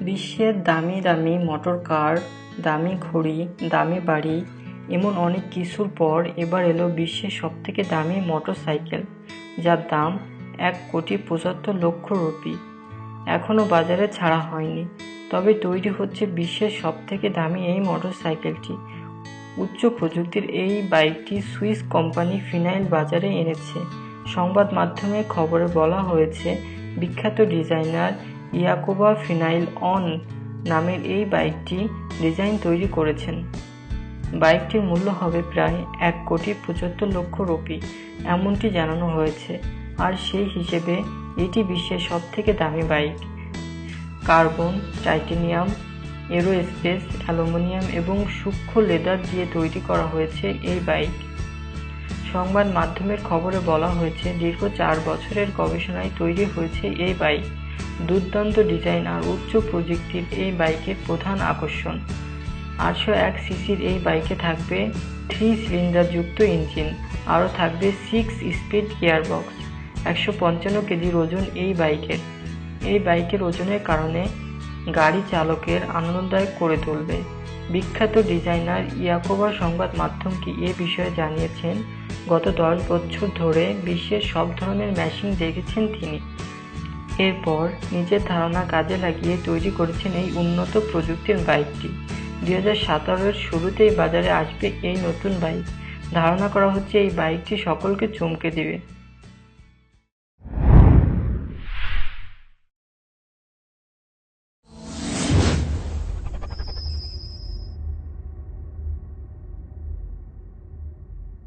বিশ্বের দামি দামি মোটর কার, দামি ঘড়ি, দামি বাড়ি, এমন অনেক কিছুর পর এবার এলো বিশ্বের সবথেকে দামি মোটর সাইকেল যার দাম এক কোটি পঁচাত্তর লক্ষ রুপি। এখনও বাজারে ছাড়া হয়নি। তবে তৈরি হচ্ছে বিশ্বের সবথেকে দামি এই মোটর সাইকেলটি উচ্চ প্রযুক্তির এই বাইকটি সুইস কোম্পানি ফিনাইল বাজারে এনেছে। সংবাদ মাধ্যমে খবরে বলা হয়েছে, বিখ্যাত ডিজাইনার ইয়াকোবা ফিনাইল অন নামের এই বাইকটি ডিজাইন তৈরি করেছেন। বাইকটির মূল্য হবে প্রায় এক কোটি পঁচাত্তর লক্ষ রুপি, এমনটি জানানো হয়েছে। আর সেই হিসেবে এটি বিশ্বের সবথেকে দামি bike. Carbon, titanium, aerospace, aluminium এবং সূক্ষ্ম লেদার দিয়ে তৈরি করা হয়েছে এই বাইক। সংবাদ মাধ্যমের খবরে বলা হয়েছে, দীর্ঘ চার বছরের গবেষণায় তৈরি হয়েছে এই বাইক। দুর্দান্ত ডিজাইন আর উচ্চ প্রযুক্তির এই বাইকের প্রধান আকর্ষণ। আটশো এক সিসির এই বাইকে থাকবে থ্রি সিলিন্ডারযুক্ত ইঞ্জিন আরও থাকবে সিক্স স্পিড গিয়ারবক্স একশো পঞ্চান্ন কেজির ওজন এই বাইকের। এই বাইকের ওজনের কারণে গাড়ি চালকের আনন্দদায়ক করে তুলবে। বিখ্যাত ডিজাইনার ইয়াকোবা সংবাদ মাধ্যমকে এ বিষয়ে জানিয়েছেন, গত দশ বছর ধরে বিশ্বের সব ধরনের মেশিন দেখেছেন তিনি। এরপর নিজের ধারণা কাজে লাগিয়ে তৈরি করেছেন এই উন্নত প্রযুক্তির বাইকটি। দুই হাজার শুরুতেই বাজারে আসবে এই নতুন বাইক। ধারণা করা হচ্ছে এই বাইকটি সকলকে চমকে দেবে।